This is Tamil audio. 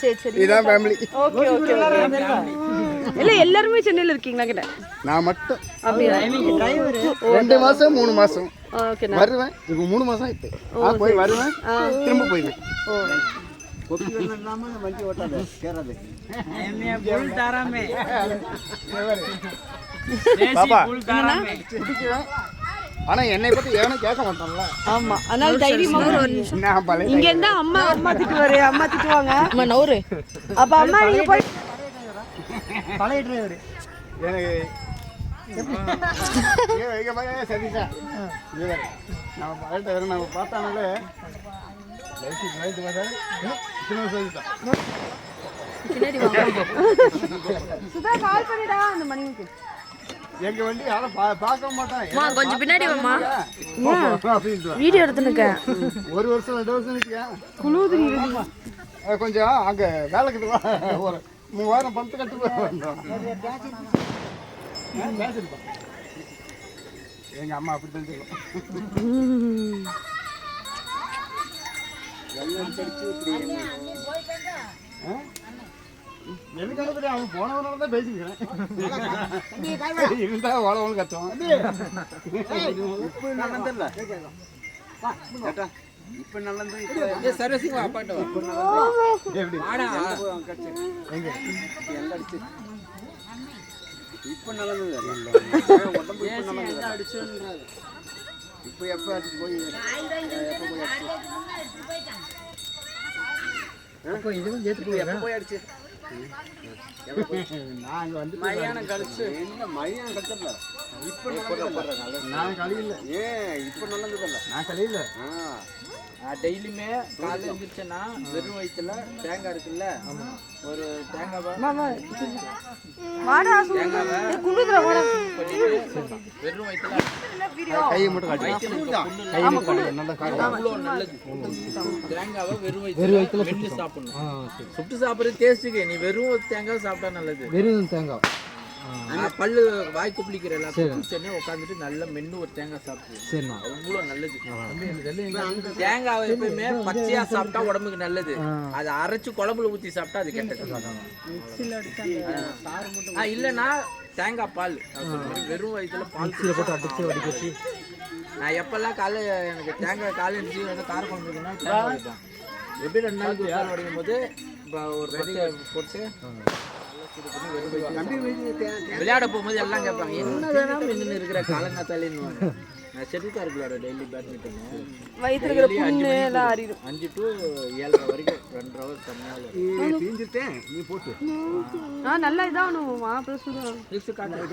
சரி சரி இதுதான் ஃபேமிலி ஓகே ஓகே இல்ல எல்லாருமே சென்னையில இருக்கீங்களா கிட்ட? நான் மட்டும். அப்படியா? ரெண்டு மாசம் மூணு மாசம். ஓகே வருவேன். இப்போ மூணு மாசம் ஆயிட்டு. நான் போய் வருவேன். திரும்ப போயிடுவேன். பாப்பா. ஆனா என்னை பத்தி எவனும் கேட்க மாட்டான்ல. ஆமா. அதனால தைரியமா ஒரு நிமிஷம். இங்க இருந்தா அம்மா அம்மா திட்டுவாரு அம்மா திட்டுவாங்க. அம்மா நவுரு அப்ப அம்மா நீங்க போய் பழைய டிரைவர் எனக்கு சதீஷா. நம்ம பழைய டிரைவர் நம்ம பார்த்தானாலே. சுதா கால் பண்ணிடா அந்த மணிக்கு எங்க வண்டி யாரும் பா- பார்க்க மாட்டான் கொஞ்சம் பின்னாடி வாம்மா. அப்படின்ட்டு வீடியோ எடுத்துனுக்க. ஒரு வருஷம் ரெண்டு வருஷம் நிற்க குழுவுது கொஞ்சம் அங்க வேலைக்கு வா ஒரு மூவாயிரம் பணத்தை கட்டு. எங்க அம்மா அப்படி ஆ? எனக்கு அனுப்பிட்டு அவன் போனவனால தான் பேசிக்கிறேன்? இருந்தா ஓலவனு கத்துவான். இப்ப நல்லது இப்ப சர்வீசிங் அப்பாட்ட எப்படி? ஆடா எங்க? இப்ப நல்லது உடம்பு இப்ப நல்லது இப்ப எப்ப அடிச்சு போய் எப்ப போய் அடிச்சு? அப்போ இதுவும் சேர்த்து எப்ப போய் அடிச்சு நாங்க வந்து மதியானம் கழிச்சு. என்ன மதியானம் கழிச்சல இப்ப நான் கழியில. ஏன் இப்ப நல்லதுல்ல நான் கழியில. டெய்லியுமே காலைல எழுந்திரிச்சேன்னா வெறும் வயிற்றுல தேங்காய் இருக்குல்ல ஒரு தேங்காவை வெறும் வயிற்றுல சாப்பிடணும். சுட்டு சாப்பிட்றது டேஸ்ட்டுக்கு நீ வெறும் தேங்காய் சாப்பிட்டா நல்லது. வெறும் தேங்காய். ஆனா பல்லு வாய் குப்பிளிக்கிற எல்லாத்தையும் சென்னே உட்காந்துட்டு நல்லா மென்று ஒரு தேங்காய் சாப்பிடு சரிண்ணா அவ்வளோ நல்லது. தேங்காவை எப்பயுமே பச்சையா சாப்பிட்டா உடம்புக்கு நல்லது. அதை அரைச்சு குழம்புல ஊத்தி சாப்பிட்டா அது கெட்டது. ஆ. இல்லைன்னா தேங்காய் பால். வெறும் வயிற்றுல பால் போட்டு அடிச்சு வடிகட்டி. நான் எப்பெல்லாம் காலைல எனக்கு தேங்காய் காலை எழுந்து வந்து கார குழம்பு இருக்குன்னா தேங்காய் வைப்பேன் எப்படி ரெண்டு நாளைக்கு நாள் வடிக்கும் போது இப்போ ஒரு போட்டு விளையாட போகும்போது எல்லாம் கேட்பாங்க என்ன வேணாலும் இன்னும் இருக்கிற காலங்காத்தாலேன்னு நான் செட்டிக்கார் விளையாட டெய்லி பேட்மிண்டன் வயித்துல இருக்கிற புண்ணு எல்லாம் அறியும் அஞ்சு டு ஏழரை வரைக்கும் ரெண்டு ஹவர் கம்மியாக தீஞ்சிட்டேன் நீ போட்டு. ஆ நல்லா இதாகணும் மாப்பிள்ள சிக்ஸ் காட்டு